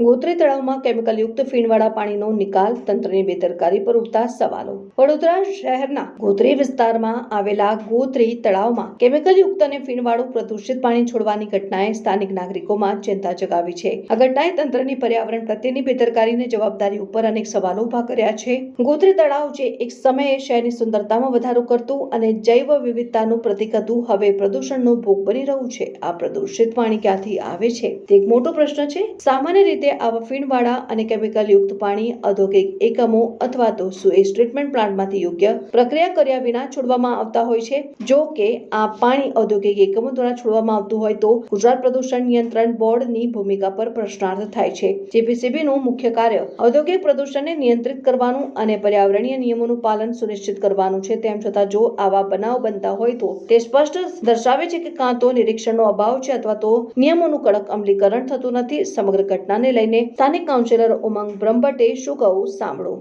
ગોત્રી તળાવમાં કેમિકલયુક્ત ફીણવાળા પાણીનો નિકાલ તંત્રની બેદરકારી પર ઉઠતા સવાલો. વડોદરા શહેરના ગોત્રી વિસ્તારમાં આવેલા ગોત્રી તળાવમાં કેમિકલયુક્ત અને ફીણવાળું પ્રદૂષિત પાણી છોડવાની ઘટનાએ સ્થાનિક નાગરિકોમાં ચિંતા જગાવી છે. આ ઘટનાએ તંત્રની પર્યાવરણ પ્રત્યેની બેદરકારીને જવાબદારી ઉપર અનેક સવાલો ઊભા કર્યા છે. ગોત્રી તળાવ જે એક સમયે શહેરની સુંદરતામાં વધારો કરતું અને જૈવ વિવિધતાનું પ્રતીક હતું, હવે પ્રદૂષણનો ભોગ બની રહ્યું છે. આ પ્રદૂષિત પાણી ક્યાંથી આવે છે? તે એક મોટો પ્રશ્ન છે. સામાન્ય રીતે આવા ફીણવાળા અને કેમિકલયુક્ત પાણી, ઔદ્યોગિક એકમો અથવા તો સુએજ ટ્રીટમેન્ટ પ્લાન્ટમાંથી યોગ્ય પ્રક્રિયા કર્યા વિના છોડવામાં આવતા હોય છે. જો કે, આ પાણી ઔદ્યોગિક એકમો દ્વારા છોડવામાં આવતું હોય તો ગુજરાત પ્રદૂષણ નિયંત્રણ બોર્ડની ભૂમિકા પર પ્રશ્નાર્થ થાય છે. જીપીસીબીનું મુખ્ય કાર્ય ઔદ્યોગિક પ્રદૂષણને નિયંત્રિત કરવાનું અને પર્યાવરણીય નિયમોનું પાલન સુનિશ્ચિત કરવાનું છે. તેમ છતાં, જો આવા બનાવ બનતા હોય તો તે સ્પષ્ટ દર્શાવે છે કે કાં તો નિરીક્ષણનો અભાવ છે અથવા તો નિયમોનું કડક અમલીકરણ થતું નથી. સમગ્ર ઘટનાને લઈને સ્થાનિક કાઉન્સિલર ઉમંગ બ્રહ્મભટ્ટે શું કહું સાંભળો.